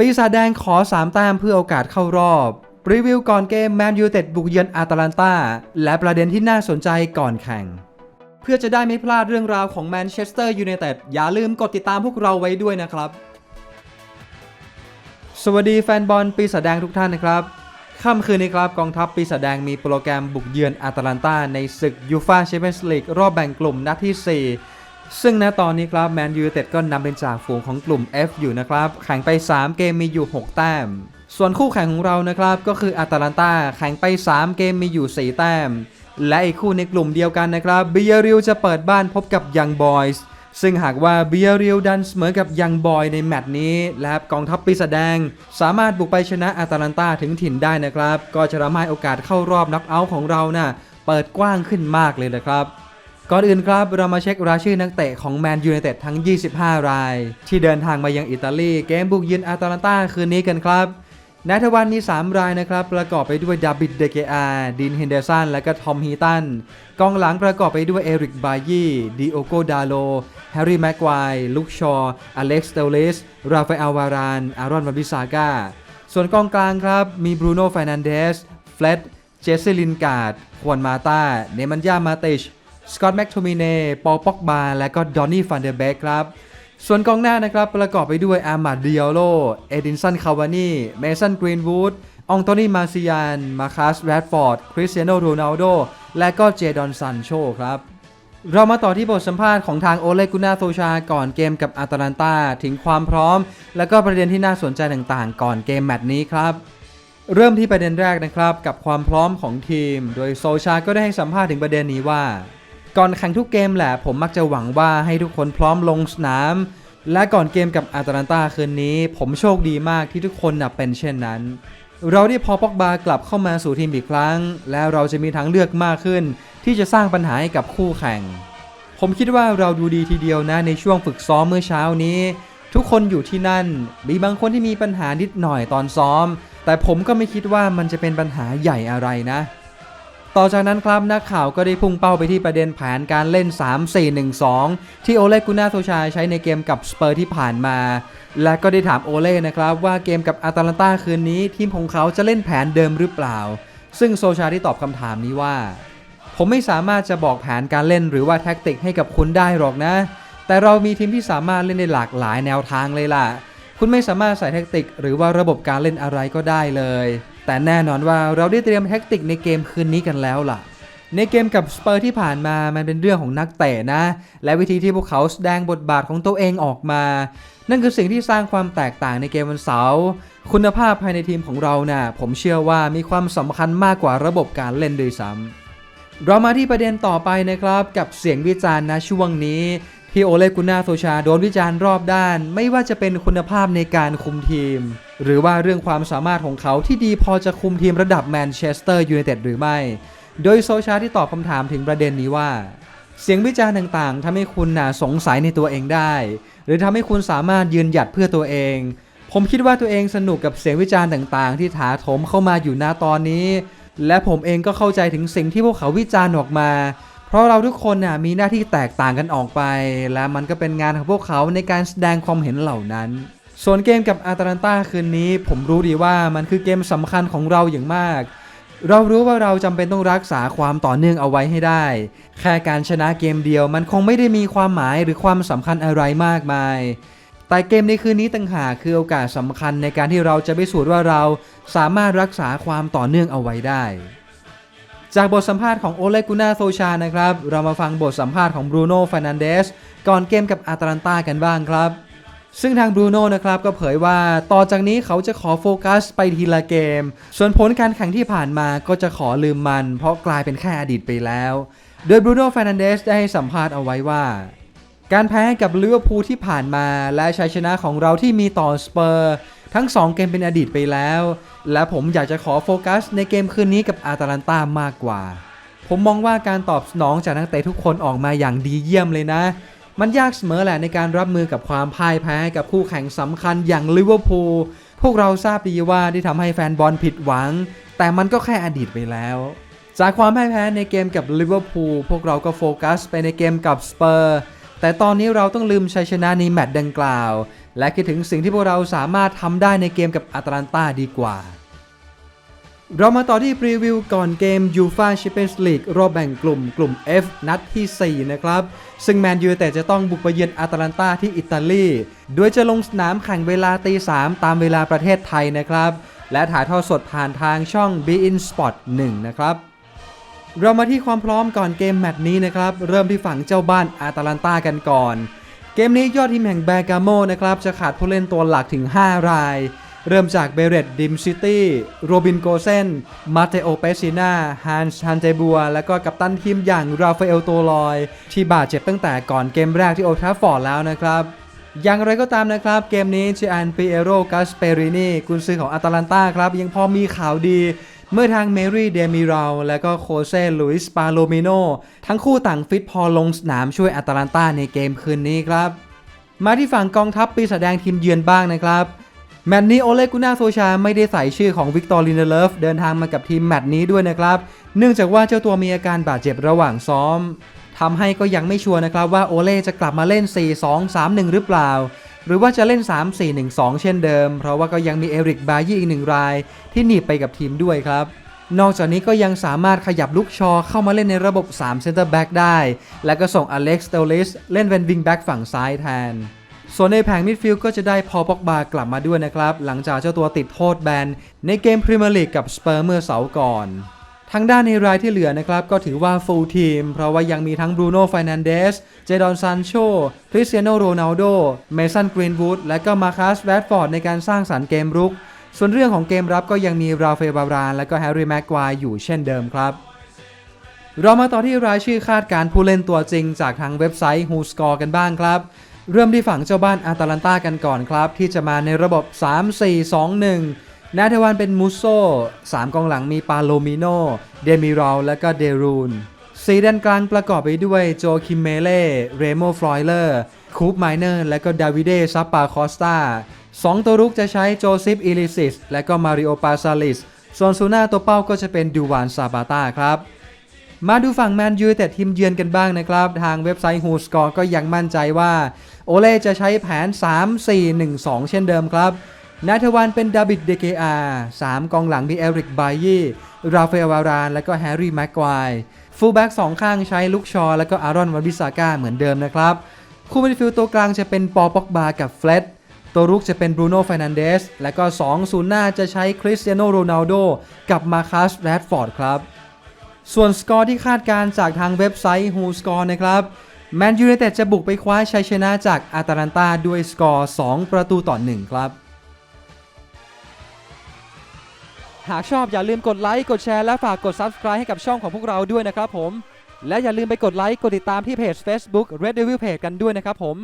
ปีศาจแดงขอ 3 แต้มเพื่อโอกาสเข้ารอบ รีวิวก่อนเกมแมนยูเต็ดบุกเยือนอาตาลันตาและประเด็นที่น่าสนใจก่อนแข่ง เพื่อจะได้ไม่พลาดเรื่องราวของแมนเชสเตอร์ยูไนเต็ดอย่าลืมกดติดตามพวกเราไว้ด้วยนะครับ สวัสดีแฟนบอลปีศาจแดงทุกท่านนะครับค่ำคืนนี้ครับกองทัพปีศาจแดงมีโปรแกรมบุกเยือนอาตาลันตาในศึกยูฟาแชมเปี้ยนส์ลีกรอบแบ่งกลุ่มนัดที่ 4 ซึ่งณตอนนี้ครับแมนยูเต็ดก็นำเป็นจ่าฝูงของกลุ่ม F อยู่นะครับ แข่งไป 3 เกมมีอยู่ 6 แต้ม ส่วนคู่แข่งของเรานะครับก็คืออาตาลันตาแข่งไป 3 เกมมีอยู่ 4 แต้ม และอีกคู่ในกลุ่มเดียวกันนะครับเบียริวจะเปิดบ้านพบกับยังบอยส์ซึ่งหากว่าเบียริวดันเสมอกับยังบอยในแมตช์นี้และกองทัพปีศาจแดง สามารถบุกไปชนะอาตาลันตาถึงถิ่นได้นะครับ ก็จะทำให้โอกาสเข้ารอบน็อกเอาท์ของเราน่ะเปิดกว้างขึ้นมากเลยนะครับ ก่อนอื่นครับ เรามาเช็ครายชื่อนักเตะของแมนยูไนเต็ดทั้ง 25 ราย ที่เดินทางมายังอิตาลีเกมบุกยือนอาตาลันตาคืนนี้กันครับนายทวันมี3รายนะครับ ประกอบไปด้วยดาบิดเดเกอาดินเฮนเดอร์สันและก็ทอมฮีตันกองหลังประกอบไปด้วยเอริกบายี่ดิโอโกดาโลแฮร์รี่แม็กควายลุคชอร์อเล็กซ์เตลเลสราฟาเอลวาราน อารอนวาบิซาก้า ส่วนกองกลางครับ มีบรูโน่ฟ r นันเดสเฟลดเจสซิลินการ์ดควนมาตาเนมันยามาติช สกอตต์แม็กโทมิเน่ปอลป็อกบา และก็ดอนนี่ฟันเดอร์เบกครับ ส่วนกองหน้านะครับประกอบไปด้วยอามาดดิโอโล เอดินสัน คาวานี เมสัน กรีนวูด องโตนีมาซิยาน มาคัส แรดฟอร์ด คริสเตียโน โรนัลโด และก็เจดอนซันโชครับ เรามาต่อที่บทสัมภาษณ์ของทางโอเลกุนาโซชา ก่อนเกมกับอาตาลันตาถึงความพร้อม และก็ประเด็นที่น่าสนใจต่างๆ ก่อนเกมแมตช์นี้ครับเริ่มที่ประเด็นแรกนะครับกับความพร้อมของทีม โดยโซชาก็ได้ให้สัมภาษณ์ถึงประเด็นนี้ว่า ก่อนแข่งทุกเกมแหละ ผมมักจะหวังว่าให้ทุกคนพร้อมลงสนาม และก่อนเกมกับอาตาลันตาคืนนี้ ผมโชคดีมากที่ทุกคนน่ะเป็นเช่นนั้น เราได้พอปอกบากลับเข้ามาสู่ทีมอีกครั้ง และเราจะมีทางเลือกมากขึ้น ที่จะสร้างปัญหาให้กับคู่แข่ง ผมคิดว่าเราดูดีทีเดียวนะในช่วงฝึกซ้อมเมื่อเช้านี้ ทุกคนอยู่ที่นั่น มีบางคนที่มีปัญหานิดหน่อยตอนซ้อม แต่ผมก็ไม่คิดว่ามันจะเป็นปัญหาใหญ่อะไรนะ ต่อจากนั้นครับนักข่าวก็ได้พุ่งเป้าไปที่ประเด็นแผนการเล่น 3-4-1-2 ที่โอเลกุนาโซชาใช้ในเกมกับสเปอร์ที่ผ่านมา และก็ได้ถามโอเล่นะครับว่าเกมกับอาตาลันตาคืนนี้ ทีมของเขาจะเล่นแผนเดิมหรือเปล่า ซึ่งโซชาได้ตอบคำถามนี้ว่า ผมไม่สามารถจะบอกแผนการเล่นหรือว่าแท็กติกให้กับคุณได้หรอกนะ แต่เรามีทีมที่สามารถเล่นได้หลากหลายแนวทางเลยล่ะ คุณไม่สามารถใส่แท็กติก หรือว่าระบบการเล่นอะไรก็ได้เลย แต่แน่นอนว่าเราได้เตรียมแท็กติกในเกมคืนนี้กันแล้วล่ะ ในเกมกับสเปอร์ที่ผ่านมามันเป็นเรื่องของนักเตะนะ และวิธีที่พวกเขาแสดงบทบาทของตัวเองออกมา นั่นคือสิ่งที่สร้างความแตกต่างในเกมวันเสาร์คุณภาพภายในทีมของเราน่ะผมเชื่อว่ามีความสำคัญมากกว่าระบบการเล่นโดยซ้ำเรามาที่ประเด็นต่อไปนะครับ กับเสียงวิจารณ์นะช่วงนี้ที่โอเลกุนาโซชาโดนวิจารณ์รอบด้าน ไม่ว่าจะเป็นคุณภาพในการคุมทีม หรือว่าเรื่องความสามารถของเขาที่ดีพอจะคุมทีมระดับแมนเชสเตอร์ยูไนเต็ดหรือไม่ โดยโซชาที่ตอบคำถามถึงประเด็นนี้ว่า เสียงวิจารณ์ต่างๆทำให้คุณน่ะสงสัยในตัวเองได้ หรือทำให้คุณสามารถยืนหยัดเพื่อตัวเอง ผมคิดว่าตัวเองสนุกกับเสียงวิจารณ์ต่างๆ ที่ถาโถมเข้ามาอยู่ณตอนนี้ และผมเองก็เข้าใจถึงสิ่งที่พวกเขาวิจารณ์ออกมาเพราะเราทุกคนน่ะมีหน้าที่แตกต่างกันออกไป และมันก็เป็นงานของพวกเขาในการแสดงความเห็นเหล่านั้น ส่วนเกมกับอาตาลันตาคืนนี้ ผมรู้ดีว่ามันคือเกมสำคัญของเราอย่างมาก เรารู้ว่าเราจำเป็นต้องรักษาความต่อเนื่องเอาไว้ให้ได้ แค่การชนะเกมเดียวมันคงไม่ได้มีความหมายหรือความสำคัญอะไรมากมาย แต่เกมในคืนนี้ต่างหากคือโอกาสสำคัญในการที่เราจะไปสูจน์ว่าเราสามารถรักษาความต่อเนื่องเอาไว้ได้ จากบทสัมภาษณ์ของโอเลกุนาโซชานะครับ เรามาฟังบทสัมภาษณ์ของบรูโน่ฟ r นันเดสก่อนเกมกับอาตาลันตากันบ้างครับ ซึ่งทางบรูโน่นะครับก็เผยว่าต่อจากนี้เขาจะขอโฟกัสไปทีละเกม ส่วนผลการแข่งที่ผ่านมาก็จะขอลืมมัน เพราะกลายเป็นแค่อดีตไปแล้ว โดยบรูโน่ฟ r นันเดสได้ให้สัมภาษณ์เอาไว้ว่า การแพ้กับลิเวอร์พูลที่ผ่านมา และชัยชนะของเราที่มีต่อสเปอร์ ทั้ง 2 เกมเป็นอดีตไปแล้ว และผมอยากจะขอโฟกัสในเกมคืนนี้กับอาตาลันตามากกว่า ผมมองว่าการตอบสนองจากนักเตะทุกคนออกมาอย่างดีเยี่ยมเลยนะ มันยากเสมอแหละในการรับมือกับความพ่ายแพ้กับคู่แข่งสำคัญอย่างลิเวอร์พูลพวกเราทราบดีว่าที่ทำให้แฟนบอลผิดหวัง แต่มันก็แค่อดีตไปแล้ว จากความพ่ายแพ้ในเกมกับลิเวอร์พูลพวกเราก็โฟกัสไปในเกมกับสเปอร์แต่ตอนนี้เราต้องลืมชัยชนะในแมตช์ดังกล่าว และคิดถึงสิ่งที่พวกเราสามารถทำได้ในเกมกับอาตแลนตาดีกว่า เรามาต่อที่พรีวิวก่อนเกม UEFA Champions League รอบแบ่งกลุ่มกลุ่ม F นัดที่ 4 นะครับ ซึ่งแมนยูแต่จะต้องบุกไปเยือนอาตแลนตาที่อิตาลี โดยจะลงสนามแข่งเวลาตี3ตามเวลาประเทศไทยนะครับ และถ่ายทอดสดผ่านทางช่อง b i n Sport 1 นะครับ เรามาที่ความพร้อมก่อนเกมแมตช์นี้นะครับ เริ่มที่ฝั่งเจ้าบ้านอาตาลันตากันก่อน เกมนี้ยอดทีมแห่งแบกาโมนะครับจะขาดผู้เล่นตัวหลักถึง 5 ราย เริ่มจากเบเรตดิมซิตี้โรบินโกเซนมาเตโอเปซินาฮันส์ฮันเจบัว และก็กัปตันทีมอย่างราฟาเอลโตลอย ที่บาดเจ็บตั้งแต่ก่อนเกมแรกที่โอทราฟอร์ดแล้วนะครับอย่างไรก็ตามนะครับ เกมนี้เจอันปิเอโรกัสเปรินีกุนซือของอาตาลันตาครับ ยังพอมีข่าวดีเมื่อทางเมรี่เดมิราลและก็โคเซลุยส์ปาโลมิโนทั้งคู่ต่างฟิตพอลงสนามช่วยอาตาลันตาในเกมคืนนี้ครับ มาที่ฝั่งกองทัพปีศาจแดงทีมเยือนบ้างนะครับ แมตช์นี้โอเลกุน่าโซชาไม่ได้ใส่ชื่อของวิกตอร์ลินเดเลฟเดินทางมากับทีมแมตช์นี้ด้วยนะครับ เนื่องจากว่าเจ้าตัวมีอาการบาดเจ็บระหว่างซ้อมทำให้ก็ยังไม่ชัวร์นะครับว่าโอเล่จะกลับมาเล่น 4-2-3-1 หรือเปล่า หรือว่าจะเล่น 3-4-1-2 เช่นเดิม เพราะว่าก็ยังมีเอริกบายี่อีกหนึ่งราย ที่หนีไปกับทีมด้วยครับ นอกจากนี้ก็ยังสามารถขยับลุกชอเข้ามาเล่นในระบบ3เซนเตอร์แบ็กได้ และก็ส่งอเล็กซ์เตลิสเล่นเป็นวิงแบ็กฝั่งซ้ายแทน ส่วนในแผงมิดฟิลด์ก็จะได้พอปอกบากลับมาด้วยนะครับ หลังจากเจ้าตัวติดโทษแบนในเกมพรีเมียร์ลีกกับสเปอร์เมื่อเสาร์ก่อนทางด้านในรายที่เหลือนะครับ ก็ถือว่าฟูลทีม เพราะว่ายังมีทั้งบรูโน่ฟนันเดส เจดอนซานโชคริสเตียโนโรนัลโด เมสันกรีนวูด และก็มาคัสแรดฟอร์ดในการสร้างสรรค์เกมรุก ส่วนเรื่องของเกมรับก็ยังมีราเฟลบาราน และก็แฮร์รี่แม็กควายอยู่เช่นเดิมครับ เรามาต่อที่รายชื่อคาดการผู้เล่นตัวจริงจากทางเว็บไซต์ Who Score กันบ้างครับ เริ่มที่ฝั่งเจ้าบ้านอาตาลันตากันก่อนครับ ที่จะมาในระบบ 3-4-2-1 นาทวันเป็นมูโซ3กองหลังมีปาโลมิโน เดมิรอลและก็เดรูนสีด้านกลางประกอบไปด้วยโจคิมเมเล่ เรโมฟลอยเลอร์ คูปไมเนอร์ และก็ดาวิเดซัปปาคอสตาสองตัวรุกจะใช้โจซิฟอิลิซิส และก็มาริโอปาซาลิส ส่วนซูน่าตัวเป้าก็จะเป็นดูวานซาบาตาครับมาดูฝั่งแมนยูแต่ทีมเยือนกันบ้างนะครับ ทางเว็บไซต์ Who Score ก็ยังมั่นใจว่า โอเล่จะใช้แผน 3-4-1-2 เช่นเดิมครับนาทวันเป็นดาบิดเดเกอา3กองหลังมีเอริกไบยี่ ราฟาเอลวาราน และก็แฮร์รี่แม็กควายฟูลแบ็กสองข้างใช้ลุกชอ และก็อารอนวันบิสาก้าเหมือนเดิมนะครับ คู่มิดฟิลด์ตัวกลางจะเป็นปอป็อกบากับเฟลดตัวรุกจะเป็นบรูโน่ฟนันเดส และก็2ศูนย์หน้าจะใช้คริสเตียโนโรนัลโดกับมาคัสแรดฟอร์ดครับ ส่วนสกอร์ที่คาดการจากทางเว็บไซต์ Who Score นะครับ แมนยูไนเต็ดจะบุกไปคว้าชัยชนะจากอาตาลันตาด้วยสกอร์ 2 ประตูต่อ 1 ครับ หากชอบอย่าลืมกดไลค์ กดแชร์ และฝากกด Subscribe ให้กับช่องของพวกเราด้วยนะครับผม และอย่าลืมไปกดไลค์ กดติดตามที่เพจ Facebook Red Devil Page กันด้วยนะครับผม